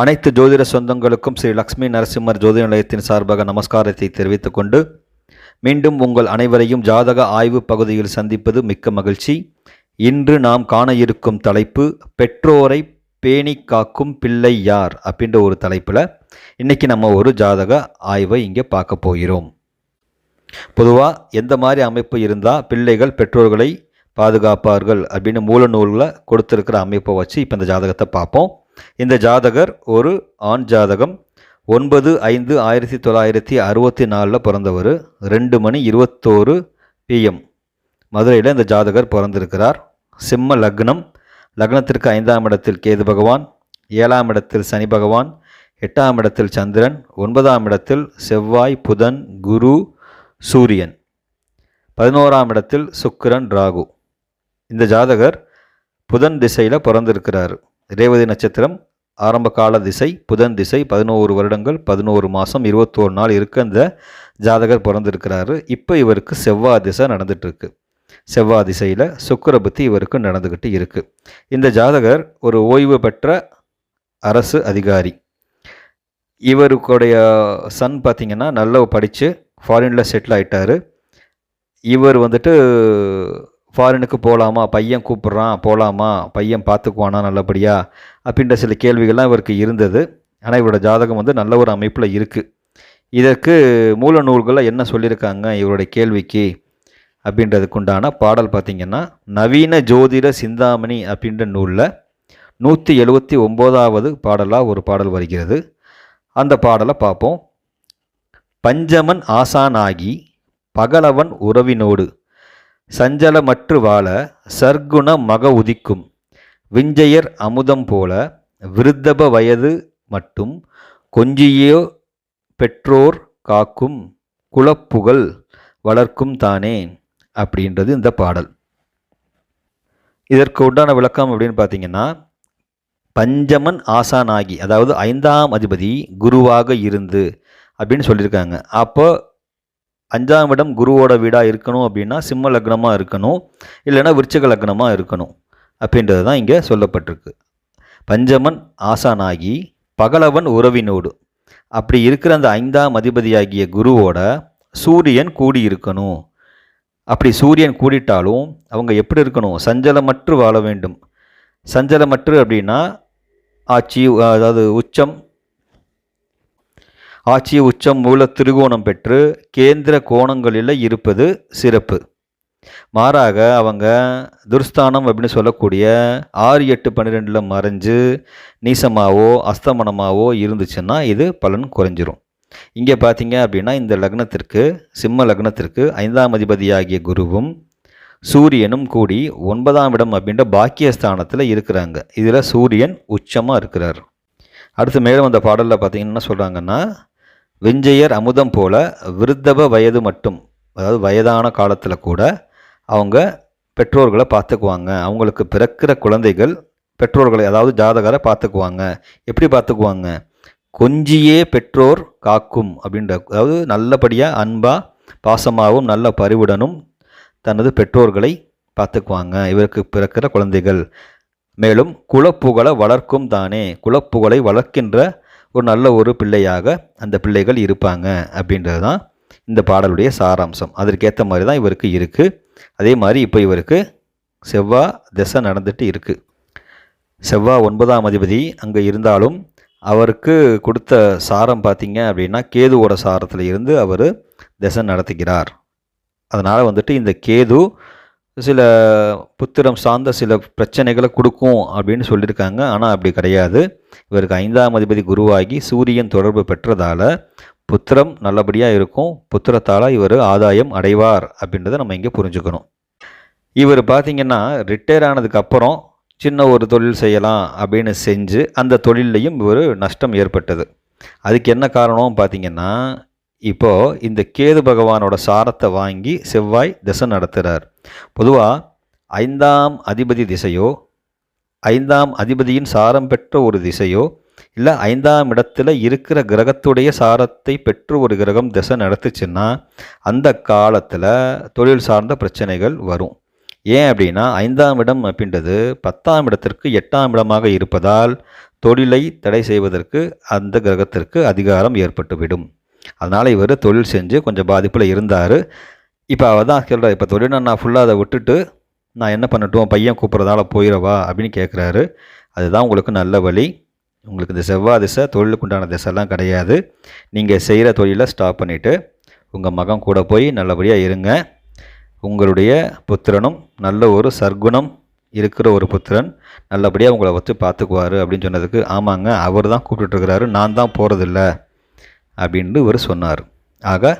அனைத்து ஜோதிட சொந்தங்களுக்கும் ஸ்ரீ லக்ஷ்மி நரசிம்மர் ஜோதிட நிலையத்தின் சார்பாக நமஸ்காரத்தை தெரிவித்துக் கொண்டு மீண்டும் உங்கள் அனைவரையும் ஜாதக ஆய்வு பகுதியில் சந்திப்பது மிக்க மகிழ்ச்சி. இன்று நாம் காண இருக்கும் தலைப்பு பெற்றோரை பேணி காக்கும் பிள்ளை யார்? அப்படின்ற ஒரு தலைப்பில் இன்றைக்கி நம்ம ஒரு ஜாதக ஆய்வை இங்கே பார்க்க போகிறோம். பொதுவாக எந்த மாதிரி அமைப்பு இருந்தால் பிள்ளைகள் பெற்றோர்களை பாதுகாப்பார்கள் அப்படின்னு மூல நூலில் கொடுத்துருக்கிற அமைப்பை வச்சு இப்போ இந்த ஜாதகத்தை பார்ப்போம். இந்த ஜாதகர் ஒரு ஆண் ஜாதகம். ஒன்பது ஐந்து ஆயிரத்தி தொள்ளாயிரத்தி அறுபத்தி நாலில் பிறந்தவர். ரெண்டு மணி இருபத்தோரு பிஎம் மதுரையில் இந்த ஜாதகர் பிறந்திருக்கிறார். சிம்ம லக்னம். லக்னத்திற்கு ஐந்தாம் இடத்தில் கேது பகவான் ஏழாம் இடத்தில் சனி பகவான் எட்டாம் இடத்தில் சந்திரன் ஒன்பதாம் இடத்தில் செவ்வாய் புதன் குரு சூரியன். பதினோராம் இடத்தில் சுக்கிரன் ராகு. இந்த ஜாதகர் புதன் திசையில் பிறந்திருக்கிறார். ரேவதி நட்சத்திரம் ஆரம்ப கால திசை புதன் திசை பதினோரு வருடங்கள் பதினோரு மாதம் இருபத்தோரு நாள் இருக்க இந்த ஜாதகர் பிறந்திருக்கிறாரு. இப்போ இவருக்கு செவ்வாய் திசை நடந்துகிட்ருக்கு செவ்வாய் திசையில் சுக்கர புத்தி இவருக்கு நடந்துக்கிட்டு இருக்குது இந்த ஜாதகர் ஒரு ஓய்வு பெற்ற அரசு அதிகாரி. இவருக்குடைய சன் பார்த்திங்கன்னா நல்லா படித்து ஃபாரினில் செட்டில் ஆகிட்டார் இவர் வந்துட்டு ஃபாரினுக்கு போகலாமா பையன் கூப்பிட்றான் போகலாமா பையன் பார்த்துக்குவானா நல்லபடியா? அப்படின்ற சில கேள்விகள்லாம் இவருக்கு இருந்தது. ஆனால் இவரோட ஜாதகம் வந்து நல்ல ஒரு அமைப்பில் இருக்குது இதற்கு மூல நூல்களில் என்ன சொல்லியிருக்காங்க? இவருடைய கேள்விக்கு அப்படின்றதுக்கு உண்டான பாடல் பார்த்திங்கன்னா நவீன ஜோதிட சிந்தாமணி அப்படின்ற நூலில் நூற்றி எழுபத்தி ஒம்போதாவது பாடலாக ஒரு பாடல் வருகிறது. அந்த பாடலை பார்ப்போம். பஞ்சமன் ஆசானாகி பகலவன் உறவினோடு சஞ்சலமற்று வாழ சர்க்குண மக உதிக்கும். விஞ்சையர் அமுதம் போல விருத்தப வயது மட்டும் கொஞ்சியோ பெற்றோர் காக்கும் குலப்புகழ் வளர்க்கும் தானே அப்படின்றது இந்த பாடல். இதற்கு உண்டான விளக்கம் அப்படின்னு பார்த்தீங்கன்னா பஞ்சமன் ஆசானாகி அதாவது ஐந்தாம் அதிபதி குருவாக இருந்து அப்படின்னு சொல்லியிருக்காங்க. அப்போ அஞ்சாம் இடம் குருவோட வீடாக இருக்கணும் அப்படின்னா சிம்ம லக்னமாக இருக்கணும். இல்லைன்னா விருச்சக லக்னமாக இருக்கணும். அப்படின்றது தான் இங்கே சொல்லப்பட்டிருக்கு. பஞ்சமன் ஆசானாகி பகலவன் உறவினோடு. அப்படி இருக்கிற அந்த ஐந்தாம் அதிபதியாகிய குருவோட சூரியன் கூடி இருக்கணும் அப்படி சூரியன் கூடிட்டாலும் அவங்க எப்படி இருக்கணும்? சஞ்சலமற்று வாழ வேண்டும். சஞ்சலமற்று அப்படின்னா ஆட்சி அதாவது உச்சம் ஆட்சி உச்சம் மூல திருகோணம் பெற்று கேந்திர கோணங்களில் இருப்பது சிறப்பு. மாறாக அவங்க துர்ஸ்தானம் அப்படின்னு சொல்லக்கூடிய ஆறு எட்டு பன்னிரெண்டில் மறைஞ்சு நீசமாவோ அஸ்தமனமாவோ இருந்துச்சுன்னா இது பலன் குறைஞ்சிரும். இங்கே பார்த்தீங்க அப்படின்னா இந்த லக்னத்திற்கு சிம்ம லக்னத்திற்கு ஐந்தாம் அதிபதியாகிய குருவும் சூரியனும் கூடி ஒன்பதாம் இடம் அப்படின்ற பாக்கியஸ்தானத்தில் இருக்கிறாங்க. இதில் சூரியன் உச்சமாக இருக்கிறார். அடுத்து மேலும் அந்த பாடலில் பார்த்தீங்கன்னா என்ன சொல்கிறாங்கன்னா விஞ்சையர் அமுதம் போல விருத்தப வயது மட்டும் அதாவது வயதான காலத்தில் கூட அவங்க பெற்றோர்களை பார்த்துக்குவாங்க. அவங்களுக்கு பிறக்கிற குழந்தைகள் பெற்றோர்களை அதாவது ஜாதகரை பார்த்துக்குவாங்க. எப்படி பார்த்துக்குவாங்க? கொஞ்சியே பெற்றோர் காக்கும் அப்படின்ற அதாவது நல்லபடியாக அன்பாக பாசமாகவும் நல்ல பரிவுடனும் தனது பெற்றோர்களை பார்த்துக்குவாங்க. இவருக்கு பிறக்கிற குழந்தைகள். மேலும் குலப்புகழை வளர்க்கும் தானே குலப்புகழை வளர்க்கின்ற ஒரு நல்ல ஒரு பிள்ளையாக அந்த பிள்ளைகள் இருப்பாங்க அப்படின்றது தான் இந்த பாடலுடைய சாராம்சம். அதற்கேற்ற மாதிரி தான் இவருக்கு இருக்குது அதே மாதிரி இப்போ இவருக்கு செவ்வா திசை நடந்துட்டு இருக்குது செவ்வாய் ஒன்பதாம் அதிபதி அங்கே இருந்தாலும் அவருக்கு கொடுத்த சாரம் பார்த்திங்க அப்படின்னா கேதுவோட சாரத்தில் இருந்து அவர் திசை நடத்துகிறார். அதனால் வந்துட்டு இந்த கேது சில புத்திரம் சார்ந்த சில பிரச்சனைகளை கொடுக்கும் அப்படின்னு சொல்லியிருக்காங்க. ஆனால் அப்படி கிடையாது. இவருக்கு ஐந்தாம் அதிபதி குருவாகி சூரியன் தொடர்பு பெற்றதால் புத்திரம் நல்லபடியாக இருக்கும். புத்திரத்தால் இவர் ஆதாயம் அடைவார் அப்படின்றத நம்ம இங்கே புரிஞ்சுக்கணும். இவர் பார்த்திங்கன்னா ரிட்டையர் ஆனதுக்கப்புறம் சின்ன ஒரு தொழில் செய்யலாம் அப்படின்னு செஞ்சு அந்த தொழிலையும் இவர் நஷ்டம் ஏற்பட்டது. அதுக்கு என்ன காரணம் பார்த்திங்கன்னா இப்போது இந்த கேது பகவானோட சாரத்தை வாங்கி செவ்வாய் திசை நடத்துகிறார் பொதுவாக ஐந்தாம் அதிபதி திசையோ ஐந்தாம் அதிபதியின் சாரம் பெற்ற ஒரு திசையோ இல்லை ஐந்தாம் இடத்துல இருக்கிற கிரகத்துடைய சாரத்தை பெற்று ஒரு கிரகம் திசை நடத்துச்சுன்னா அந்த காலத்தில் தொழில் சார்ந்த பிரச்சனைகள் வரும். ஏன் அப்படின்னா ஐந்தாம் இடம் அப்படின்றது பத்தாம் இடத்திற்கு எட்டாம் இடமாக இருப்பதால் தொழிலை தடை செய்வதற்கு அந்த கிரகத்திற்கு அதிகாரம் ஏற்பட்டுவிடும். அதனால் இவர் தொழில் செஞ்சு கொஞ்சம் பாதிப்பில் இருந்தார். இப்போ அவள் தான் சொல்கிறார் இப்போ தொழிலை நான் ஃபுல்லாக அதை விட்டுட்டு நான் என்ன பண்ணட்டும்? பையன் கூப்பிட்றதால போயிடவா அப்படின்னு கேட்குறாரு அதுதான் உங்களுக்கு நல்ல வழி. உங்களுக்கு இந்த செவ்வாய் திசை தொழிலுக்கு உண்டான திசைலாம் கிடையாது. நீங்கள் செய்கிற தொழிலை ஸ்டாப் பண்ணிவிட்டு உங்கள் மகன் கூட போய் நல்லபடியாக இருங்க. உங்களுடைய புத்திரனும் நல்ல ஒரு சர்க்குணம் இருக்கிற ஒரு புத்திரன் நல்லபடியாக உங்களை வச்சு பார்த்துக்குவார் அப்படின்னு சொன்னதுக்கு ஆமாங்க அவர் தான் கூப்பிட்டுருக்கிறாரு நான் தான் போகிறதில்ல அப்படின்னு இவர் சொன்னார். ஆக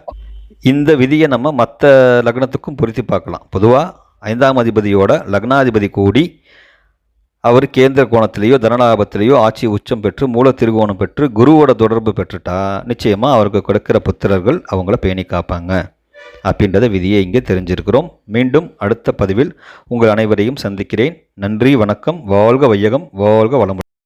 இந்த விதியை நம்ம மற்ற லக்னத்துக்கும் பொருத்தி பார்க்கலாம். பொதுவாக ஐந்தாம் அதிபதியோட லக்னாதிபதி கூடி அவர் கேந்திர கோணத்திலேயோ தனலாபத்திலேயோ ஆட்சி உச்சம் பெற்று மூல திருகோணம் பெற்று குருவோட தொடர்பு பெற்றுட்டா நிச்சயமாக அவருக்கு கொடுக்கிற புத்திரர்கள் அவங்கள பேணி காப்பாங்க. அப்படின்றத விதியை இங்கே தெரிஞ்சிருக்கிறோம். மீண்டும் அடுத்த பதிவில் உங்கள் அனைவரையும் சந்திக்கிறேன். நன்றி வணக்கம் வாழ்க வையகம் வாழ்க வளமுடன்.